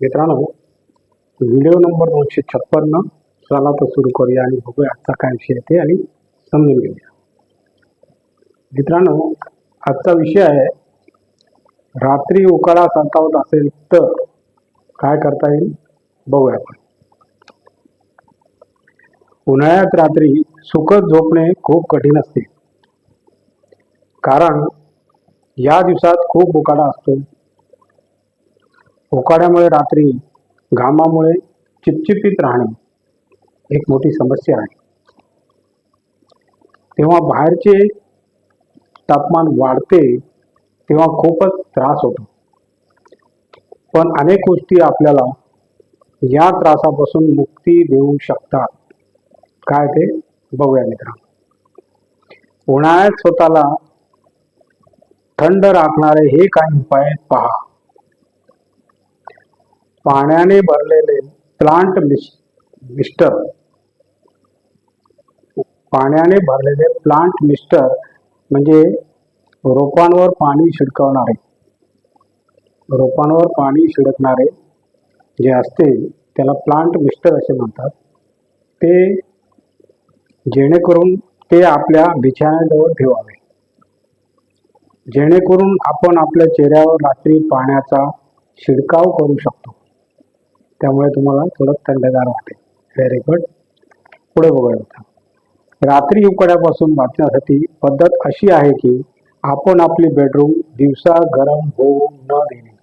मित्रांनो video number दोनशे छप्पन्न. चला तर सुरू करूया आणि बघूया आजचा काय विषय आहे ते आणि समजून घेऊया. मित्रांनो आजचा विषय आहे रात्री उकाडा संतावत असेल तर काय करता येईल? बघूया आपण. उन्हाळ्यात रात्री सुखद झोपणे खूप कठीण असते. कारण या दिवसात खूप उकाडा असतो. उकाड्यामुळे रात्री घामामुळे चिपचिपीत राहणे एक मोठी समस्या आहे. तेव्हा बाहेरचे तापमान वाढते तेव्हा खूपच त्रास होतो. पण अनेक गोष्टी आपल्याला या त्रासापासून मुक्ती देऊ शकतात. काय ते? बघूया मित्रांनो उन्हाळ्यात स्वतःला थंड राखणारे हे काही उपाय पहा. पाण्याने भरलेले प्लांट मिस्टर. पाण्याने भरलेले प्लांट मिस्टर म्हणजे रोपांवर पाणी शिडकवणारे. रोपांवर पाणी शिडकणारे जे असते त्याला प्लांट मिस्टर असे म्हणतात. ते जेणेकरून ते आपल्या बिछाण्याजवळ ठेवावे. जेणेकरून आपण आपल्या चेहऱ्यावर रात्री पाण्याचा शिडकाव करू शकतो. त्यामुळे तुम्हाला थोडं थंडगार वाटेल. व्हेरी गुड पुढे बघूया आता. रात्री उकड्यापासून वाचण्यासाठी पद्धत अशी आहे की आपण आपली बेडरूम दिवसा गरम होऊ न देणे.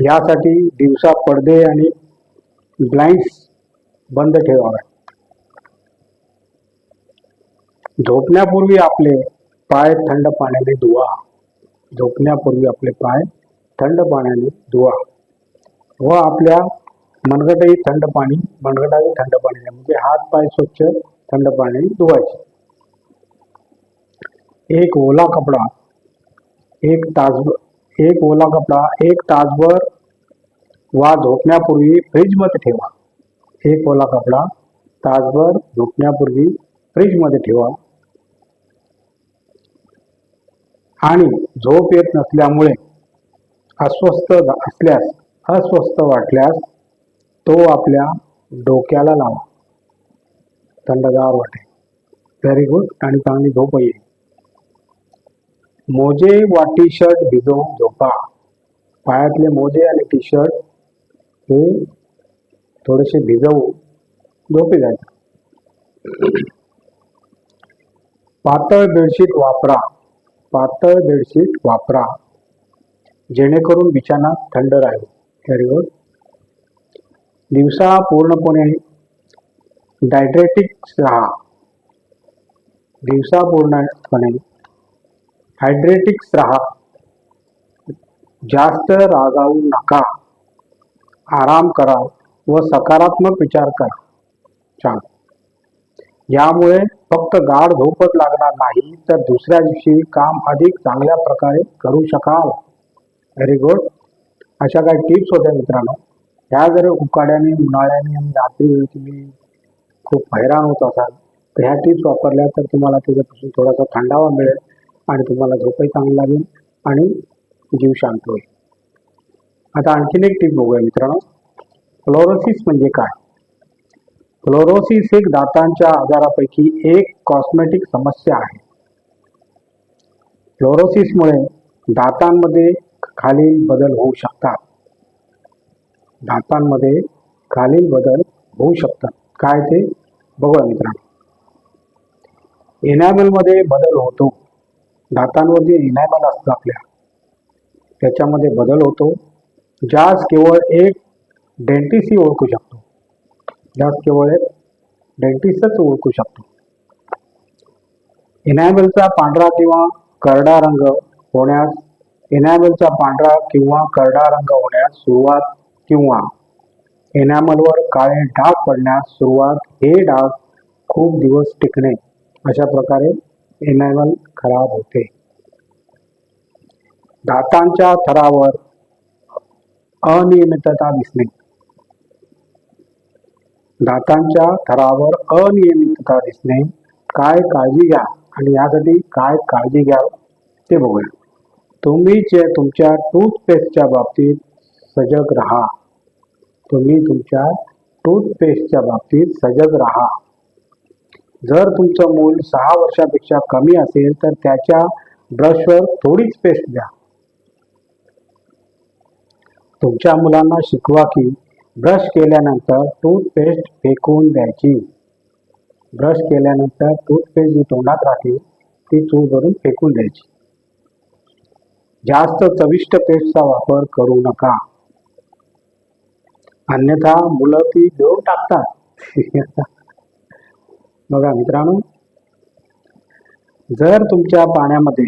यासाठी दिवसा पडदे आणि ब्लाइंड्स बंद ठेवावे. झोपण्यापूर्वी आपले पाय थंड पाण्याने धुवा. झोपण्यापूर्वी आपले पाय थंड पाण्याने धुवा. व आपल्या मनगटही थंड पाणी मनगटाही थंड पाणी म्हणजे हात पाय स्वच्छ थंड पाणी धुवायचे. एक ओला कपडा एक तास एक ओला कपडा एक तासभर वा झोपण्यापूर्वी फ्रीजमध्ये ठेवा. एक ओला कपडा तासभर झोपण्यापूर्वी फ्रीजमध्ये ठेवा. आणि झोप येत नसल्यामुळे अस्वस्थ असल्यास अस्वस्थ वाटल्यास तो आपल्या डोक्याला लावा. थंडगार वाटेल व्हेरी गुड आणि चांगली झोप येईल. मोजे वा टी शर्ट भिजवून झोपा. पायातले मोजे आणि टी शर्ट हे थोडेसे भिजवून झोपी जायचं. पातळ बेडशीट वापरा. पातळ बेडशीट वापरा. जेणेकरून बिछाना थंड राहील. व्हेरी गुड दिवसा पूर्णपणे डायड्रेटिक्स राहा दिवसा पूर्णपणे हायड्रेटिक्स राहा जास्त रागावू नका. आराम करा व सकारात्मक विचार करा. छान. यामुळे फक्त गाढ झोपच लागणार नाही तर दुसऱ्या दिवशी काम अधिक चांगल्या प्रकारे करू शकाल. Very good. अशा काही टिप्स होत्या मित्रांनो. ह्या जर उकाड्याने उन्हाळ्याने आणि रात्री वेळी तुम्ही खूप हैराण होत असाल तर ह्या टिप्स वापरल्या तर तुम्हाला त्याच्यापासून थोडासा थंडावा मिळेल आणि तुम्हाला झोपही चांगली लागेल आणि जीव शांत होईल. आता आणखीन एक टिप बघूया मित्रांनो. फ्लोरोसिस म्हणजे काय? फ्लोरोसिस एक दातांच्या आजारापैकी एक कॉस्मेटिक समस्या आहे. फ्लोरोसिसमुळे दातांमध्ये खालील बदल होऊ शकतात. दातांमध्ये खालील बदल होऊ शकतात. काय ते? बघूया मित्रांनो. एनॅमलमध्ये बदल होतो. दातांवर जे इनॅमल असतं आपल्या. त्याच्यामध्ये बदल होतो. ज्यास केवळ एक डेंटिसी ओळखू शकतो. ज्यास केवळ एक डेंटिस्टच ओळखू शकतो. इनॅमलचा पांढरा किंवा करडा रंग होण्यास इनॅमलचा पांढरा किंवा करडा रंग होण्यास सुरुवात किंवा एनॅमलवर काळे डाग पडण्यास सुरुवात हे डाग खूप दिवस टिकणे अशा प्रकारे एनॅमल खराब होते. दातांच्या थरावर अनियमितता दिसणे. दातांच्या थरावर अनियमितता दिसणे. काय काळजी घ्या आणि यासाठी काय काळजी घ्या ते बघूया. तुम्ही चे तुमच्या टूथपेस्टच्या बाबतीत सजग राहा. तुम्ही तुमच्या टूथपेस्टच्या बाबतीत सजग राहा. जर तुमचं मूल सहा वर्षापेक्षा कमी असेल तर त्याच्या ब्रशवर थोडीच पेस्ट द्या. तुमच्या मुलांना शिकवा की ब्रश केल्यानंतर टूथपेस्ट फेकून द्यायची. ब्रश केल्यानंतर टूथपेस्ट जी तोंडात राहते ती चूळ भरून फेकून द्यायची. जास्त चविष्ट पेस्टचा वापर करू नका. अन्यथा मुलं ती देऊन टाकतात. बघा मित्रांनो जर तुमच्या पाण्यामध्ये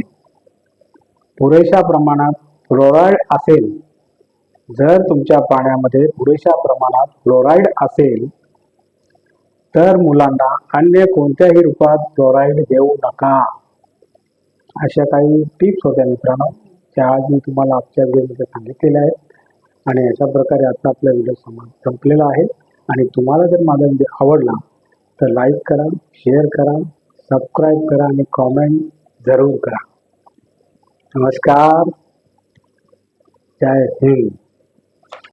पुरेशा प्रमाणात फ्लोराईड असेल जर तुमच्या पाण्यामध्ये पुरेशा प्रमाणात फ्लोराईड असेल तर मुलांना अन्य कोणत्याही रूपात फ्लोराईड देऊ नका. अशा काही टिप्स होत्या मित्रांनो. त्या आज मी तुम्हाला आजच्या व्हिडिओमध्ये सांगितलेल्या आहेत आणि अशा प्रकारे आता आपला व्हिडिओ समा संपलेला आहे. आणि तुम्हाला जर माझा व्हिडिओ आवडला तर लाईक करा शेअर करा सबस्क्राईब करा आणि कॉमेंट जरूर करा. नमस्कार. जय हिंद.